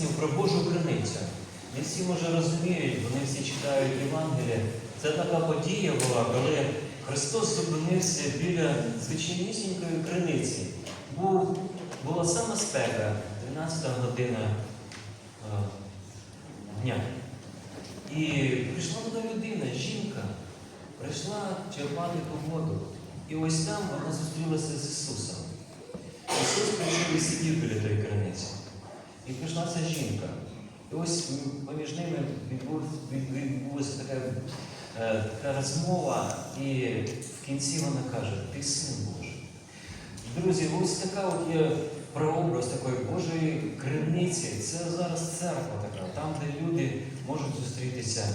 пісню про Божу криницю. Не всі, може, розуміють, вони всі читають Євангелія. Це така подія була, коли Христос зупинився біля звичайнісінької криниці. Був, була сама спека, 13 година е, дня. І прийшла туди людина, жінка, прийшла черпати ту воду. І ось там вона зустрілася з Ісусом. Ісус прийшов і сидів біля тої криниці. І прийшла ця жінка. І ось поміж ними відбулася така, е, така розмова, і в кінці вона каже, ти син Божий. Друзі, ось така от є прообраз такої Божої криниці. Це зараз церква така, там, де люди можуть зустрітися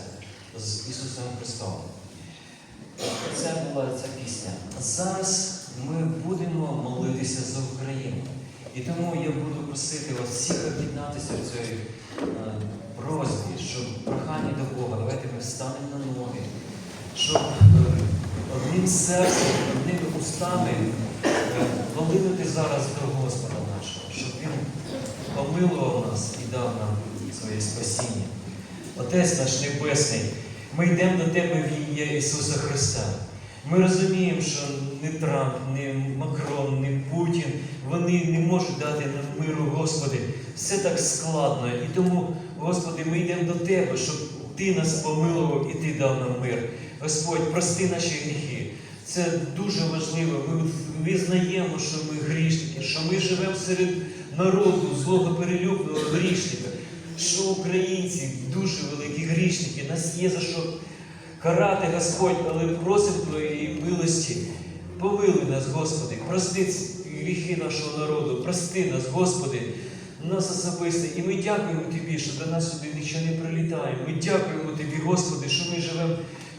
з Ісусом Христом. Це була ця пісня. Зараз ми будемо молитися за Україну. І тому я буду просити вас всіх об'єднатися в цій е, просьбі, щоб прохання до Бога. Давайте ми встанемо на ноги, щоб е, одним серцем, одними устами е, молити зараз до Господа нашого, щоб Він помилував нас і дав нам своє спасіння. Отець наш Небесний, ми йдемо до Тебе в ім'я Ісуса Христа. Ми розуміємо, що не Трамп, не Макрон, не Путін, вони не можуть дати нам миру, Господи. Все так складно. І тому, Господи, ми йдемо до Тебе, щоб Ти нас помилував і Ти дав нам мир. Господь, прости наші гріхи. Це дуже важливо. Ми визнаємо, що ми грішники, що ми живемо серед народу, злого перелюбного грішника, що українці дуже великі грішники, нас є за що карати, Господь, але просимо Твоєї милості. Помили нас, Господи, прости гріхи нашого народу, прости нас, Господи, нас особисто. І ми дякуємо Тобі, що до нас сюди нічого не прилітає. Ми дякуємо Тобі, Господи, що ми живемо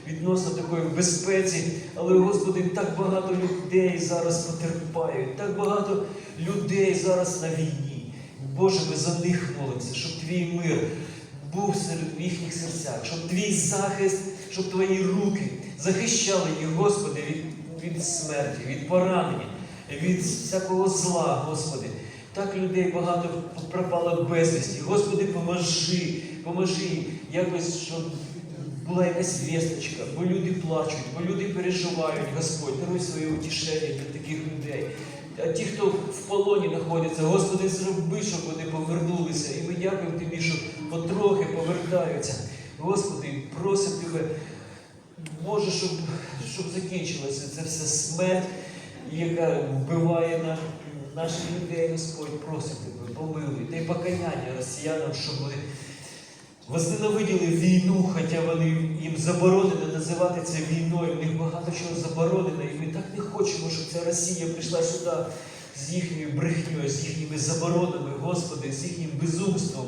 відносно такої безпеці. Але, Господи, так багато людей зараз потерпають, так багато людей зараз на війні. Боже, ми за них молимося, щоб Твій мир був серед їхніх серцях, щоб Твій захист, щоб Твої руки захищали їх, Господи, від, від смерті, від поранення, від всякого зла, Господи. Так людей багато пропало безвісті. Господи, поможи, поможи якось, щоб була якась вісточка, бо люди плачуть, бо люди переживають, Господь, даруй своє утішення для таких людей. А ті, хто в полоні знаходяться, Господи, зроби, щоб вони повернулися. І ми дякуємо Тобі, що потрохи повертаються. Господи, просимо Тебе, Боже, щоб, щоб закінчилася ця вся смерть, яка вбиває на, наших людей, Господь, просимо Тебе, помилуй. Дай покаяння росіянам, щоб вони возненавиділи війну, хоча вони їм заборонено називати це війною. У них багато чого заборонено, і ми так не хочемо, щоб ця Росія прийшла сюди з їхньою брехньою, з їхніми заборонами, Господи, з їхнім безумством.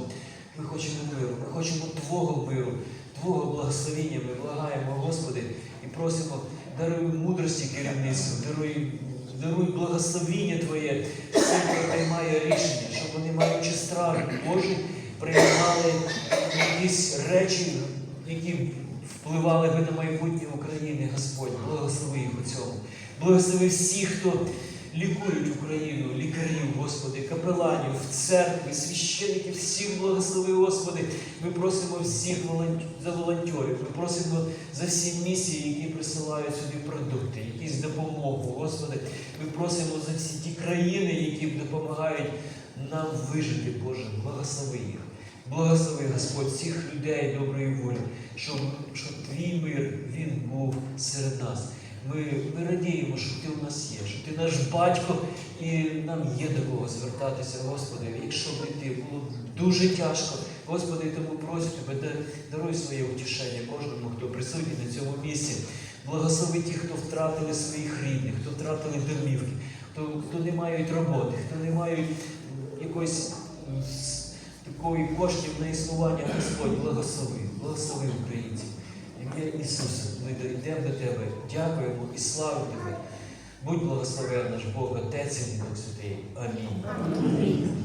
Ми хочемо миру, ми хочемо Твого миру, Твого благословіння. Ми благаємо, Господи, і просимо, даруй мудрості керівництву, даруй, даруй благословіння Твоє, всім, хто приймає рішення, щоб вони, маючи страх Божий, приймали якісь речі, які впливали би на майбутнє України, Господь. Благослови їх у цьому. Благослови всіх, хто лікують Україну, лікарів, Господи, капеланів, церкві, священиків, всіх благослови, Господи. Ми просимо всіх за волонтерів, ми просимо за всі місії, які присилають сюди продукти, якісь допомогу, Господи. Ми просимо за всі ті країни, які допомагають нам вижити, Боже, благослови їх. Благослови Господь всіх людей доброї волі, щоб, щоб твій мир він був серед нас. Ми, ми радіємо, що ти у нас є, що ти наш батько, і нам є до кого звертатися, Господи. Якщо б ти було дуже тяжко, Господи, тому просю тебе, даруй своє утішення кожному, хто присутній на цьому місці. Благослови тих, хто втратили своїх рідних, хто втратили домівки, хто, хто не мають роботи, хто не мають якоїсь такої коштів на існування, Господь, благослови, благослови українців. Ім'я Ісуса, ми дійдемо до Тебе, дякуємо і славимо Тебе. Будь благословен наш Бог, Отець і Дух Святий. Амінь.